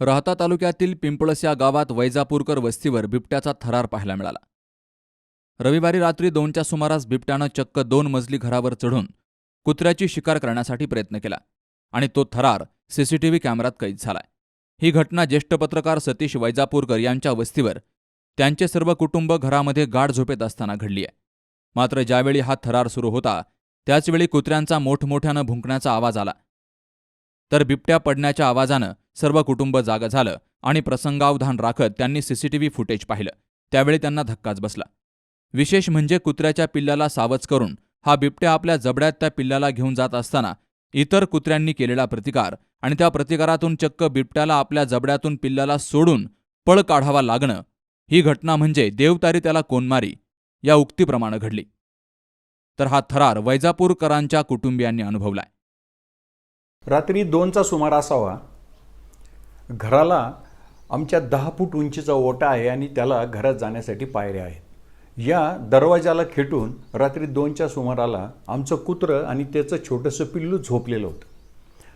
राहता तालुक्यातील पिंपळस या गावात वैजापूरकर वस्तीवर बिबट्याचा थरार पाहायला मिळाला. रविवारी रात्री दोनच्या सुमारास बिबट्यानं चक्क दोन मजली घरावर चढून कुत्र्याची शिकार करण्यासाठी प्रयत्न केला आणि तो थरार सीसीटीव्ही कॅमेऱ्यात कैद झालाय. ही घटना ज्येष्ठ पत्रकार सतीश वैजापूरकर यांच्या वस्तीवर त्यांचे सर्व कुटुंब घरामध्ये गाढ झोपेत असताना घडली आहे मात्र ज्यावेळी हा थरार सुरू होता त्याचवेळी कुत्र्यांचा मोठमोठ्यानं भुंकण्याचा आवाज आला. तर बिबट्या पडण्याच्या आवाजानं सर्व कुटुंब जागं झालं आणि प्रसंगावधान राखत त्यांनी सीसीटीव्ही फुटेज पाहिलं. त्यावेळी त्यांना धक्काच बसला. विशेष म्हणजे कुत्र्याच्या पिल्लाला सावच करून हा बिबट्या आपल्या जबड्यात त्या पिल्लाला घेऊन जात असताना इतर कुत्र्यांनी केलेला प्रतिकार आणि त्या प्रतिकारातून चक्क बिबट्याला आपल्या जबड्यातून पिल्लाला सोडून पळ काढावा लागणं ही घटना म्हणजे देवतारी त्याला कोणमारी या उक्तीप्रमाणे घडली. तर हा थरार वैजापूरकरांच्या कुटुंबियांनी अनुभवलाय. रात्री दोनचा सुमार असावा. घराला आमच्या दहा फूट उंचीचा ओटा आहे आणि त्याला घरात जाण्यासाठी पायऱ्या आहेत. या दरवाजाला खेटून रात्री दोनच्या सुमाराला आमचं कुत्रं आणि त्याचं छोटंसं पिल्लू झोपलेलं होतं.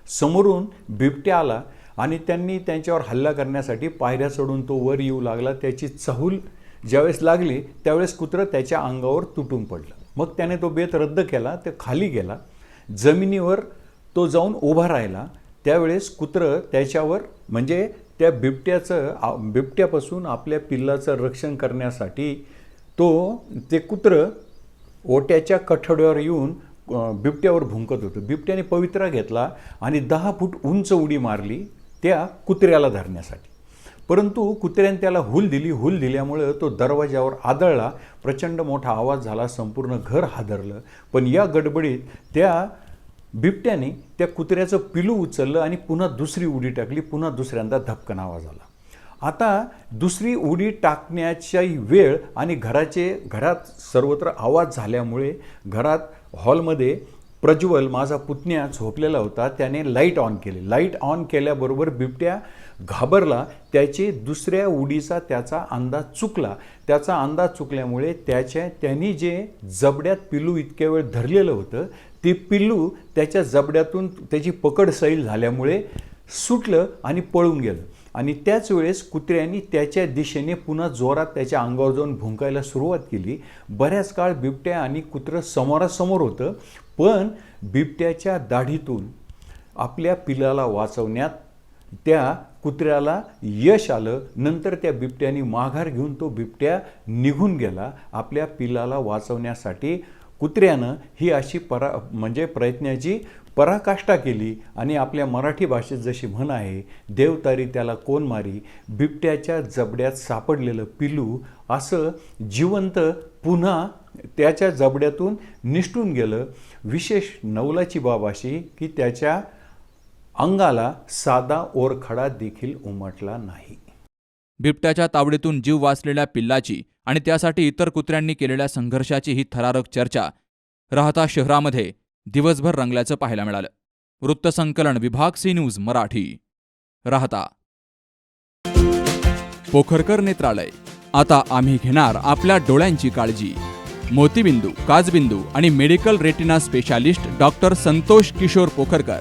समोरून बिबट्या आला आणि त्यांनी त्यांच्यावर हल्ला करण्यासाठी पायऱ्या चढून तो वर येऊ लागला. त्याची चहूल ज्यावेळेस लागली त्यावेळेस कुत्रं त्याच्या अंगावर तुटून पडलं. मग त्याने तो बेत रद्द केला ते खाली गेला. जमिनीवर तो जाऊन उभा राहिला. त्यावेळेस कुत्रं त्याच्यावर म्हणजे त्या बिबट्याचं बिबट्यापासून आपल्या पिल्लाचं रक्षण करण्यासाठी तो ते कुत्रं ओट्याच्या कठड्यावर येऊन बिबट्यावर भुंकत होतं. बिबट्याने पवित्रा घेतला आणि दहा फूट उंच उडी मारली त्या कुत्र्याला धरण्यासाठी. परंतु कुत्र्याने त्याला हुल दिली. हुल दिल्यामुळं तो दरवाजावर आदळला. प्रचंड मोठा आवाज झाला. संपूर्ण घर हादरलं. पण या गडबडीत त्या बिबट्याने त्या कुत्र्याचं पिलू उचललं आणि पुन्हा दुसरी उडी टाकली पुन्हा दुसऱ्यांदा धपकन आवाज आला आता दुसरी उडी टाकण्याची वेळ आणि घराचे घरात सर्वत्र आवाज झाल्यामुळे घरात हॉलमध्ये प्रज्वल माझा पुतण्या झोपलेला होता त्याने लाइट ऑन केले. लाइट ऑन केल्याबरोबर बिबट्या घाबरला त्याची दुसऱ्या उडीचा त्याचा अंदाज चुकला. त्याचा अंदाज चुकल्यामुळे त्याच्या त्यांनी जे जबड्यात पिल्लू इतक्या वेळ धरलेलं होतं ते पिल्लू त्याच्या जबड्यातून त्याची पकड सैल झाल्यामुळे सुटलं आणि पळून गेलं. आणि त्याच वेळेस कुत्र्यांनी त्याच्या दिशेने पुन्हा जोरात त्याच्या अंगावर जाऊन भुंकायला सुरुवात केली. बऱ्याच काळ बिबट्या आणि कुत्रं समोरासमोर होतं पण बिबट्याच्या दाढीतून आपल्या पिलाला वाचवण्यात त्या कुत्र्याला यश आलं नंतर त्या बिबट्याने माघार घेऊन तो बिबट्या निघून गेला. आपल्या पिलाला वाचवण्यासाठी कुत्र्यानं ही अशी परा म्हणजे प्रयत्नाची पराकाष्ठा केली आणि आपल्या मराठी भाषेत जशी म्हण आहे देवतारी त्याला कोण मारी? बिबट्याच्या जबड्यात सापडलेलं पिलू असं जिवंत पुन्हा त्याच्या जबड्यातून निष्ठून गेलं. विशेष नवलाची बाब अशी की त्याच्या अंगाला साधा ओरखडा देखील उमटला नाही. बिबट्याच्या तावडीतून जीव वाचलेल्या पिल्लाची आणि त्यासाठी इतर कुत्र्यांनी केलेल्या संघर्षाची ही थरारक चर्चा राहता शहरामध्ये दिवसभर रंगल्याचं पाहायला मिळालं. वृत्तसंकलन विभाग सी न्यूज मराठी. राहता. पोखरकर नेत्रालय. आता आम्ही घेणार आपल्या डोळ्यांची काळजी. मोतीबिंदू काजबिंदू आणि medical retina specialist doctor Santosh Kishor Pokharkar.